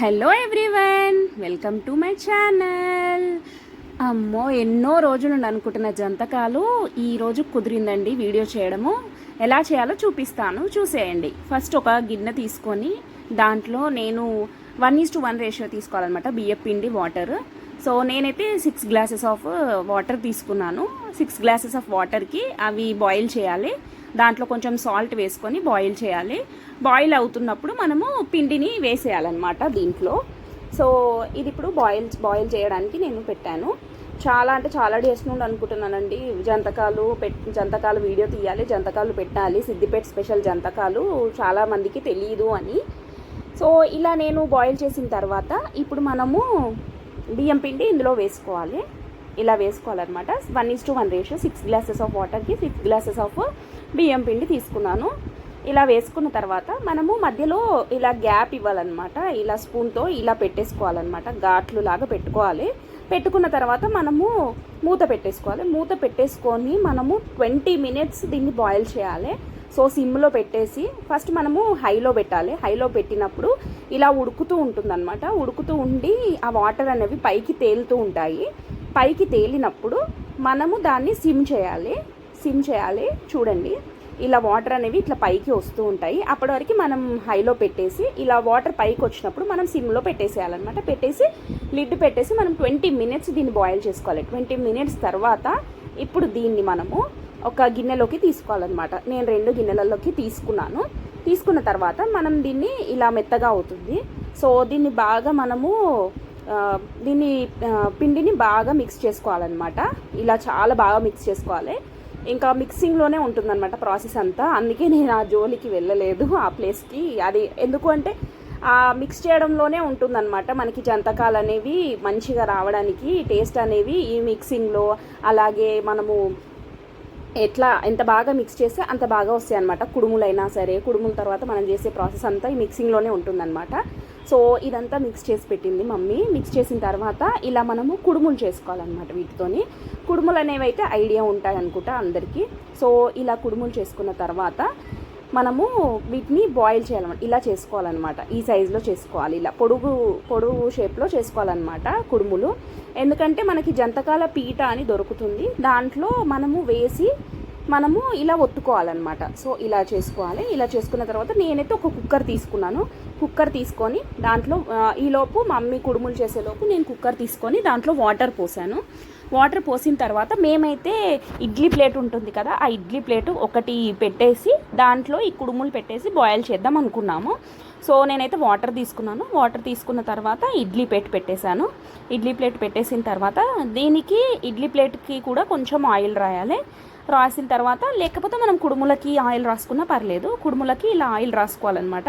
Hello everyone welcome to my channel అమ్మో ఎన్నో రోజులు నుండి అనుకుంటున్న జంతకాలు ఈరోజు కుదిరిందండి వీడియో చేయడము. ఎలా చేయాలో చూపిస్తాను చూసేయండి. ఫస్ట్ ఒక గిన్నె తీసుకొని దాంట్లో నేను one is to one ratio తీసుకోవాలన్నమాట బియ్యం పిండి వాటర్ సో నేనైతే సిక్స్ గ్లాసెస్ ఆఫ్ వాటర్ తీసుకున్నాను. సిక్స్ గ్లాసెస్ ఆఫ్ వాటర్కి అవి బాయిల్ చేయాలి. దాంట్లో కొంచెం సాల్ట్ వేసుకొని బాయిల్ చేయాలి. బాయిల్ అవుతున్నప్పుడు మనము పిండిని వేసేయాలన్నమాట దీంట్లో. సో ఇది ఇప్పుడు బాయిల్ బాయిల్ చేయడానికి నేను పెట్టాను. చాలా అంటే చాలా డేస్ నుండి అనుకుంటున్నానండి. జంతకాలు పెట్ జంతకాలు వీడియో తీయాలి జంతకాలు పెట్టాలి. సిద్దిపేట స్పెషల్ జంతకాలు చాలా మందికి తెలియదు అని. సో ఇలా నేను బాయిల్ చేసిన తర్వాత ఇప్పుడు మనము బియ్యం పిండి ఇందులో వేసుకోవాలి. ఇలా వేసుకోవాలన్నమాట. One is to one ratio six glasses of వాటర్కి సిక్స్ గ్లాసెస్ ఆఫ్ బియ్యం పిండి తీసుకున్నాను. ఇలా వేసుకున్న తర్వాత మనము మధ్యలో ఇలా గ్యాప్ ఇవ్వాలన్నమాట. ఇలా స్పూన్తో ఇలా పెట్టేసుకోవాలన్నమాట. ఘాట్లు లాగా పెట్టుకోవాలి. పెట్టుకున్న తర్వాత మనము మూత పెట్టేసుకోవాలి. మూత పెట్టేసుకొని మనము ట్వంటీ మినిట్స్ దీన్ని బాయిల్ చేయాలి. సో సిమ్లో పెట్టేసి ఫస్ట్ మనము హైలో పెట్టాలి. హైలో పెట్టినప్పుడు ఇలా ఉడుకుతూ ఉంటుందన్నమాట. ఉడుకుతూ ఉండి ఆ వాటర్ అనేవి పైకి తేలుతూ ఉంటాయి. పైకి తేలినప్పుడు మనము దాన్ని సిమ్ చేయాలి. సిమ్ చేయాలి చూడండి. ఇలా వాటర్ అనేవి ఇట్లా పైకి వస్తూ ఉంటాయి. అప్పటి వరకు మనం హైలో పెట్టేసి ఇలా వాటర్ పైకి వచ్చినప్పుడు మనం సిమ్లో పెట్టేసేయాలన్నమాట. పెట్టేసి లిడ్ పెట్టేసి మనం ట్వంటీ మినిట్స్ దీన్ని బాయిల్ చేసుకోవాలి. ట్వంటీ మినిట్స్ తర్వాత ఇప్పుడు దీన్ని మనము ఒక గిన్నెలోకి తీసుకోవాలన్నమాట. నేను రెండు గిన్నెలలోకి తీసుకున్నాను. తీసుకున్న తర్వాత మనం దీన్ని ఇలా మెత్తగా అవుతుంది. సో దీన్ని బాగా మనము దీన్ని పిండిని బాగా మిక్స్ చేసుకోవాలన్నమాట. ఇలా చాలా బాగా మిక్స్ చేసుకోవాలి. ఇంకా మిక్సింగ్లోనే ఉంటుందన్నమాట ప్రాసెస్ అంతా. అందుకే నేను ఆ జోలికి వెళ్ళలేదు ఆ ప్లేస్కి అది ఎందుకు అంటే ఆ మిక్స్ చేయడంలోనే ఉంటుందన్నమాట. మనకి జంతకాలు అనేవి మంచిగా రావడానికి టేస్ట్ అనేవి ఈ మిక్సింగ్లో అలాగే మనము ఎట్లా ఎంత బాగా మిక్స్ చేస్తే అంత బాగా వస్తాయి అనమాట కుడుములైనా సరే కుడుముల తర్వాత మనం చేసే ప్రాసెస్ అంతా ఈ మిక్సింగ్లోనే ఉంటుందన్నమాట. సో ఇదంతా మిక్స్ చేసి పెట్టింది మమ్మీ. మిక్స్ చేసిన తర్వాత ఇలా మనము కుడుములు చేసుకోవాలన్నమాట వీటితోని. కుడుములు అనేవి అయితే ఐడియా ఉంటాయి అనుకుంటా అందరికీ. సో ఇలా కుడుములు చేసుకున్న తర్వాత మనము వీటిని బాయిల్ చేయాలన్నమాట. ఇలా చేసుకోవాలన్నమాట. ఈ సైజులో చేసుకోవాలి. ఇలా పొడుగు పొడుగు షేప్లో చేసుకోవాలన్నమాట కుడుములు. ఎందుకంటే మనకి జంతకాల పీట అని దొరుకుతుంది. దాంట్లో మనము వేసి మనము ఇలా ఒత్తుకోవాలన్నమాట. సో ఇలా చేసుకోవాలి. ఇలా చేసుకున్న తర్వాత నేనైతే ఒక కుక్కర్ తీసుకున్నాను. కుక్కర్ తీసుకొని దాంట్లో ఈలోపు ఈలోపు మమ్మీ కుడుములు చేసేలోపు నేను కుక్కర్ తీసుకొని దాంట్లో వాటర్ పోసాను. వాటర్ పోసిన తర్వాత మేమైతే ఇడ్లీ ప్లేట్ ఉంటుంది కదా ఆ ఇడ్లీ ప్లేట్ ఒకటి పెట్టేసి దాంట్లో ఈ కుడుములు పెట్టేసి బాయిల్ చేద్దాం అనుకున్నాము. సో నేనైతే వాటర్ తీసుకున్నాను. వాటర్ తీసుకున్న తర్వాత ఇడ్లీ ప్లేట్ పెట్టేశాను. ఇడ్లీ ప్లేట్ పెట్టేసిన తర్వాత దీనికి ఇడ్లీ ప్లేట్కి కూడా కొంచెం ఆయిల్ రాయాలి. రాసిన తర్వాత లేకపోతే మనం కుడుములకి ఆయిల్ రాసుకున్నా పర్లేదు. కుడుములకి ఇలా ఆయిల్ రాసుకోవాలన్నమాట.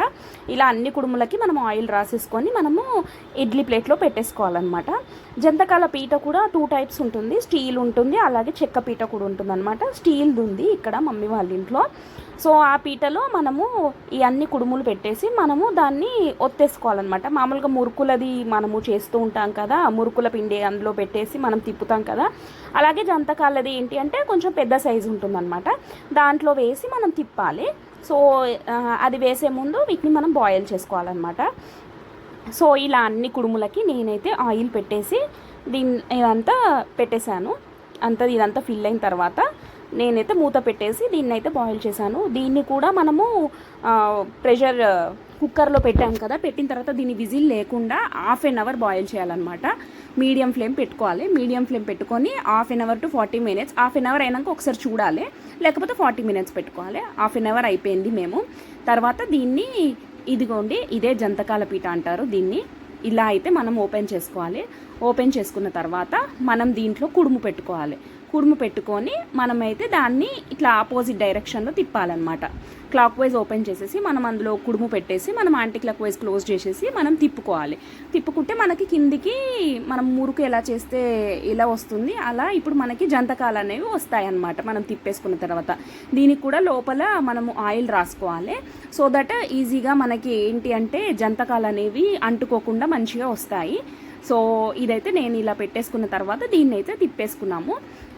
ఇలా అన్ని కుడుములకి మనం ఆయిల్ రాసేసుకొని మనము ఇడ్లీ ప్లేట్లో పెట్టేసుకోవాలన్నమాట. జంతకాల పీట కూడా టూ టైప్స్ ఉంటుంది. స్టీల్ ఉంటుంది అలాగే చెక్క పీట కూడా ఉంటుంది అనమాట స్టీల్ది ఉంది ఇక్కడ మమ్మీ వాళ్ళ ఇంట్లో. సో ఆ పీటలో మనము ఈ అన్ని కుడుములు పెట్టేసి మనము దాన్ని ఒత్తేసుకోవాలన్నమాట. మామూలుగా మురుకులది మనము చేస్తూ ఉంటాం కదా మురుకుల పిండి అందులో పెట్టేసి మనం తిప్పుతాం కదా. అలాగే జంతకాలది ఏంటి అంటే కొంచెం పెద్ద సైజ్ ఉంటుందన్నమాట. దాంట్లో వేసి మనం తిప్పాలి. సో అది వేసే ముందు వీటిని మనం బాయిల్ చేసుకోవాలన్నమాట. సో ఇలా అన్ని కుడుములకి నేనైతే ఆయిల్ పెట్టేసి దీన్ని ఇదంతా పెట్టేశాను. అంతా ఇదంతా ఫిల్ అయిన తర్వాత నేనైతే మూత పెట్టేసి దీన్ని అయితే బాయిల్ చేశాను. దీన్ని కూడా మనము ప్రెషర్ కుక్కర్లో పెట్టాం కదా పెట్టిన తర్వాత దీన్ని విజిల్ లేకుండా హాఫ్ ఎన్ అవర్ బాయిల్ చేయాలన్నమాట. మీడియం ఫ్లేమ్ పెట్టుకోవాలి. మీడియం ఫ్లేమ్ పెట్టుకొని half an hour to forty minutes. Half an hour అయినాక ఒకసారి చూడాలి. లేకపోతే ఫార్టీ మినిట్స్ పెట్టుకోవాలి. హాఫ్ ఎన్ అవర్ అయిపోయింది మేము. తర్వాత దీన్ని ఇదిగోండి ఇదే జంతకాల పీట అంటారు దీన్ని. ఇలా అయితే మనం ఓపెన్ చేసుకోవాలి. ఓపెన్ చేసుకున్న తర్వాత మనం దీంట్లో కుడుము పెట్టుకోవాలి. కుడుము పెట్టుకొని మనమైతే దాన్ని ఇట్లా ఆపోజిట్ డైరెక్షన్లో తిప్పాలన్నమాట. క్లాక్ వైజ్ ఓపెన్ చేసేసి మనం అందులో కుడుము పెట్టేసి మనం యాంటీ క్లాక్ వైజ్ క్లోజ్ చేసేసి మనం తిప్పుకోవాలి. తిప్పుకుంటే మనకి కిందికి మనం మురుకు ఎలా చేస్తే ఇలా వస్తుంది అలా ఇప్పుడు మనకి జంతకాలు అనేవి వస్తాయన్నమాట మనం తిప్పేసుకున్న తర్వాత. దీనికి కూడా లోపల మనము ఆయిల్ రాసుకోవాలి. సో దట్ ఈజీగా మనకి ఏంటి అంటే జంతకాలు అనేవి అంటుకోకుండా మంచిగా వస్తాయి. సో ఇదైతే నేను ఇలా పెట్టేసుకున్న తర్వాత దీన్ని అయితే తిప్పేసుకున్నాము.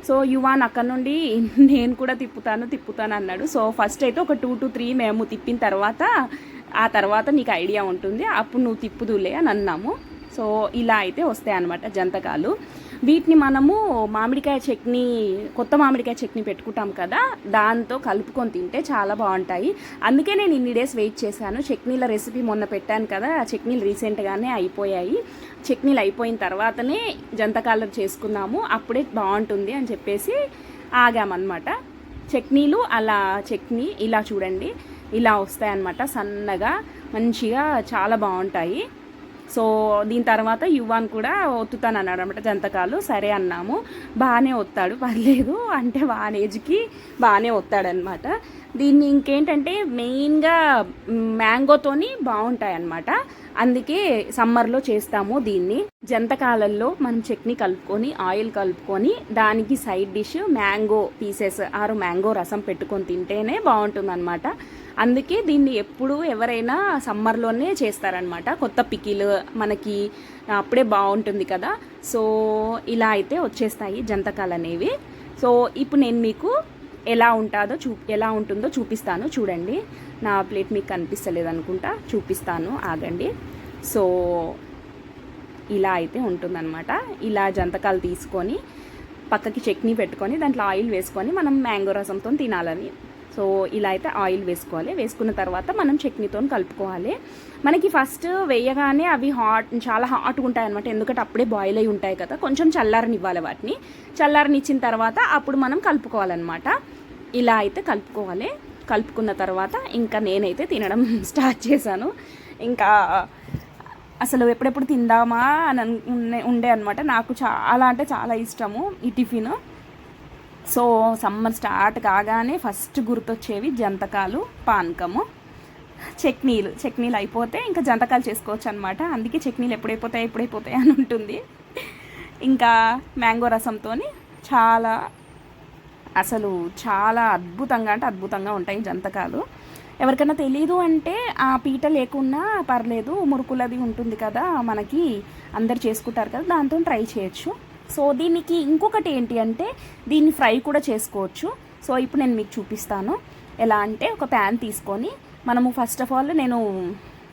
సో యువాన్ అక్కడ నుండి నేను కూడా తిప్పుతాను తిప్పుతాను అన్నాడు. సో ఫస్ట్ అయితే ఒక టూ టు త్రీ మేము తిప్పిన తర్వాత ఆ తర్వాత నీకు ఐడియా ఉంటుంది అప్పుడు నువ్వు తిప్పుదులే అని అన్నాము. సో ఇలా అయితే వస్తాయి అన్నమాట జంతకాలు. వీటిని మనము మామిడికాయ చట్నీ కొత్త మామిడికాయ చట్నీ పెట్టుకుంటాం కదా దాంతో కలుపుకొని తింటే చాలా బాగుంటాయి. అందుకే నేను ఇన్ని డేస్ వెయిట్ చేశాను. చట్నీల రెసిపీ మొన్న పెట్టాను కదా ఆ చట్నీలు రీసెంట్గానే అయిపోయాయి. చట్నీలు అయిపోయిన తర్వాతనే జంతకాలర్ చేసుకున్నాము అప్పుడే బాగుంటుంది అని చెప్పేసి ఆగామన్నమాట. చట్నీలు అలా చట్నీ ఇలా చూడండి ఇలా వస్తాయన్నమాట సన్నగా మంచిగా చాలా బాగుంటాయి. సో దీని తర్వాత యువాన్ కూడా ఒత్తుతాను అన్నాడు అనమాట జంతకాలు సరే అన్నాము. బాగానే ఒత్తాడు. పర్లేదు అంటే వాన్ ఏజ్కి బాగానే ఒత్తాడనమాట. దీన్ని ఇంకేంటంటే మెయిన్గా మ్యాంగోతోని బాగుంటాయి అన్నమాట అందుకే సమ్మర్లో చేస్తాము దీన్ని. జంతకాలల్లో మనం చట్నీ కలుపుకొని ఆయిల్ కలుపుకొని దానికి సైడ్ డిష్ మ్యాంగో పీసెస్ ఆరు మ్యాంగో రసం పెట్టుకొని తింటేనే బాగుంటుందన్నమాట అందుకే దీన్ని ఎప్పుడు ఎవరైనా సమ్మర్లోనే చేస్తారనమాట కొత్త పికిల్ మనకి అప్పుడే బాగుంటుంది కదా. సో ఇలా అయితే వచ్చేస్తాయి జంతకాలు అనేవి. సో ఇప్పుడు నేను మీకు ఎలా ఉంటుందో చూ ఎలా ఉంటుందో చూపిస్తాను. చూడండి. నా ప్లేట్ మీకు కనిపిస్తలేదు అనుకుంటా. చూపిస్తాను. ఆగండి. సో ఇలా అయితే ఉంటుందన్నమాట. ఇలా జంతకాలు తీసుకొని పక్కకి చట్నీ పెట్టుకొని దాంట్లో ఆయిల్ వేసుకొని మనం మ్యాంగో రసంతో తినాలని సో ఇలా అయితే ఆయిల్ వేసుకోవాలి. వేసుకున్న తర్వాత మనం చట్నీతో కలుపుకోవాలి. మనకి ఫస్ట్ వేయగానే అవి హాట్ చాలా హాట్గా ఉంటాయి అనమాట ఎందుకంటే అప్పుడే బాయిల్ అయి ఉంటాయి కదా. కొంచెం చల్లారనివ్వాలి వాటిని. చల్లారనిచ్చిన తర్వాత అప్పుడు మనం కలుపుకోవాలన్నమాట. ఇలా అయితే కలుపుకోవాలి. కలుపుకున్న తర్వాత ఇంకా నేనైతే తినడం స్టార్ట్ చేశాను. ఇంకా అసలు ఎప్పుడెప్పుడు తిందామా అని ఉండే ఉండే అనమాట నాకు చాలా అంటే చాలా ఇష్టము ఈ టిఫిన్. సో సమ్మర్ స్టార్ట్ కాగానే ఫస్ట్ గుర్తొచ్చేవి జంతకాలు పానకము. చట్నీలు చట్నీలు అయిపోతే ఇంకా జంతకాలు చేసుకోవచ్చు అనమాట అందుకే చట్నీలు ఎప్పుడైపోతాయి ఎప్పుడైపోతాయి అని ఉంటుంది. ఇంకా మ్యాంగో రసంతో చాలా అసలు చాలా అద్భుతంగా అంటే అద్భుతంగా ఉంటాయి జంతకాలు. ఎవరికైనా తెలీదు అంటే ఆ పీట లేకున్నా పర్లేదు మురుకులది ఉంటుంది కదా మనకి అందరు చేసుకుంటారు కదా దాంతో ట్రై చేయొచ్చు. సో దీనికి ఇంకొకటి ఏంటి అంటే దీన్ని ఫ్రై కూడా చేసుకోవచ్చు. సో ఇప్పుడు నేను మీకు చూపిస్తాను. ఎలా అంటే ఒక ప్యాన్ తీసుకొని మనము ఫస్ట్ ఆఫ్ ఆల్ నేను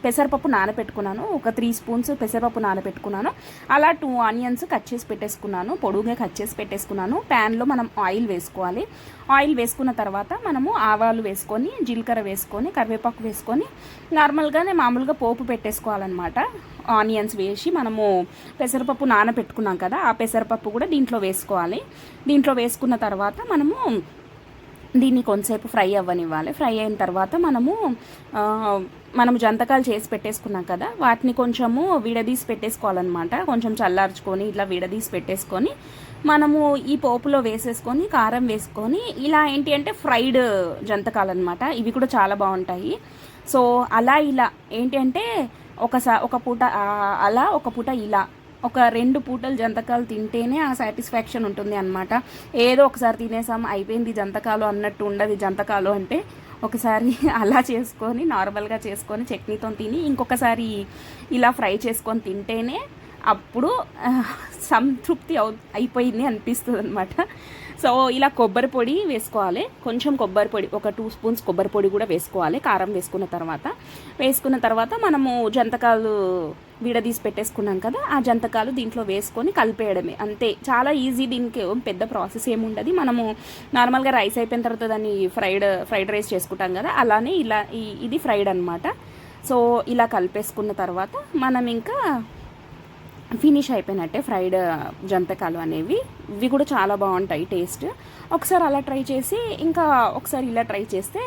పెసరపప్పు నానబెట్టుకున్నాను. ఒక త్రీ స్పూన్స్ పెసరపప్పు నానబెట్టుకున్నాను. అలా టూ ఆనియన్స్ కట్ చేసి పెట్టేసుకున్నాను. పొడుగుగా కట్ చేసి పెట్టేసుకున్నాను. ప్యాన్లో మనం ఆయిల్ వేసుకోవాలి. ఆయిల్ వేసుకున్న తర్వాత మనము ఆవాలు వేసుకొని జీలకర్ర వేసుకొని కరివేపాకు వేసుకొని నార్మల్గానే మామూలుగా పోపు పెట్టేసుకోవాలన్నమాట. ఆనియన్స్ వేసి మనము పెసరపప్పు నానబెట్టుకున్నాం కదా ఆ పెసరపప్పు కూడా దీంట్లో వేసుకోవాలి. దీంట్లో వేసుకున్న తర్వాత మనము దీన్ని కొంతసేపు ఫ్రై అవ్వనివ్వాలి. ఫ్రై అయిన తర్వాత మనము మనం జంతకాలు చేసి పెట్టేసుకున్నాం కదా వాటిని కొంచెము విడదీసి పెట్టేసుకోవాలన్నమాట. కొంచెం చల్లార్చుకొని ఇట్లా విడదీసి పెట్టేసుకొని మనము ఈ పోపులో వేసేసుకొని కారం వేసుకొని ఇలా ఏంటి అంటే ఫ్రైడ్ జంతకాలు అనమాట ఇవి కూడా చాలా బాగుంటాయి. సో అలా ఇలా ఏంటి అంటే ఒకసా ఒక పూట అలా ఒక పూట ఇలా ఒక రెండు పూటలు జంతకాలు తింటేనే ఆ సాటిస్ఫాక్షన్ ఉంటుంది అనమాట ఏదో ఒకసారి తినేసాం అయిపోయింది జంతకాలు అన్నట్టు ఉండదు జంతకాలు అంటే. ఒకసారి అలా చేసుకొని నార్మల్గా చేసుకొని చట్నీతో తిని ఇంకొకసారి ఇలా ఫ్రై చేసుకొని తింటేనే అప్పుడు సంతృప్తి అవు అయిపోయింది అనిపిస్తుంది అనమాట సో ఇలా కొబ్బరి పొడి వేసుకోవాలి. కొంచెం కొబ్బరి పొడి ఒక టూ స్పూన్స్ కొబ్బరి పొడి కూడా వేసుకోవాలి కారం వేసుకున్న తర్వాత. వేసుకున్న తర్వాత మనము జంతకాలు విడదీసి పెట్టేసుకున్నాం కదా ఆ జంతకాలు దీంట్లో వేసుకొని కలిపేయడమే. అంతే. చాలా ఈజీ దీనికి పెద్ద ప్రాసెస్ ఏముండదు మనము నార్మల్గా రైస్ అయిపోయిన తర్వాత దాన్ని ఫ్రైడ్ ఫ్రైడ్ రైస్ చేసుకుంటాం కదా అలానే ఇలా ఇది ఫ్రైడ్ అనమాట సో ఇలా కలిపేసుకున్న తర్వాత మనం ఇంకా ఫినిష్ అయిపోయినట్టే ఫ్రైడ్ జంతకాలు అనేవి. ఇవి కూడా చాలా బాగుంటాయి టేస్ట్. ఒకసారి అలా ట్రై చేసి ఇంకా ఒకసారి ఇలా ట్రై చేస్తే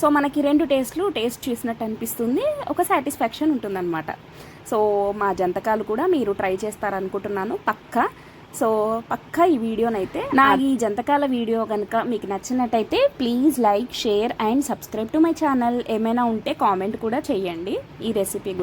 సో మనకి రెండు టేస్ట్లు టేస్ట్ చేసినట్టు అనిపిస్తుంది. ఒక సాటిస్ఫాక్షన్ ఉంటుందన్నమాట. సో మా జంతకాలు కూడా మీరు ట్రై చేస్తారనుకుంటున్నాను పక్కా. సో పక్కా ఈ వీడియోనైతే నా ఈ జంతకాల వీడియో కనుక మీకు నచ్చినట్టయితే please like share and subscribe to my channel. ఏమైనా ఉంటే కామెంట్ కూడా చేయండి. ఈ రెసిపీ